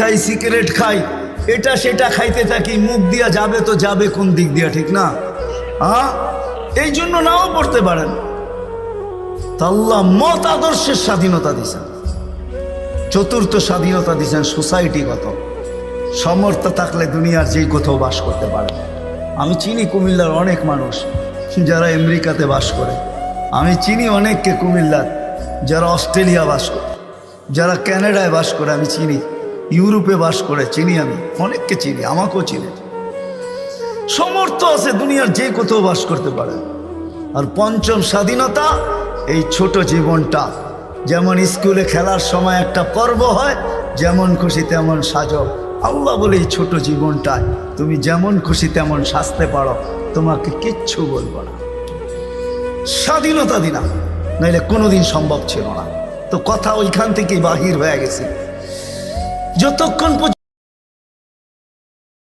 খাই সিগারেট খাই। এটা সেটা খাইতে থাকি, মুখ দিয়া যাবে তো যাবে, কোন দিক দিয়া, ঠিক না? হ্যাঁ এই জন্য নাও পড়তে পারেন। তা আল্লাহ মত আদর্শের স্বাধীনতা দিছেন চতুর্থ স্বাধীনতা দিছেন সোসাইটিগত সমর্থ থাকলে দুনিয়ার যেই কোথাও বাস করতে পারে। আমি চিনি কুমিল্লার অনেক মানুষ যারা আমেরিকাতে বাস করে। আমি চিনি অনেককে কুমিল্লার যারা অস্ট্রেলিয়া বাস করে, যারা ক্যানাডায় বাস করে, আমি চিনি। ইউরোপে বাস করে, চিনি আমি। অনেককে চিনি, আমাকেও চিনি। সমর্থ আছে দুনিয়ার যে কোথাও বাস করতে পারে। আর পঞ্চম স্বাধীনতা, এই ছোট জীবনটা। যেমন স্কুলে খেলার সময় একটা পর্ব হয়, যেমন খুশি তেমন সাজো। আল্লাহ বলে এই ছোট জীবনটায়, তুমি যেমন খুশি তেমন সাজতে পারো। তোমাকে কিচ্ছু বলব না। স্বাধীনতা দিনা নাইলে কোনোদিন সম্ভব ছিল না। তো কথা ওইখান থেকেই বাহির হয়ে গেছে। যতক্ষণ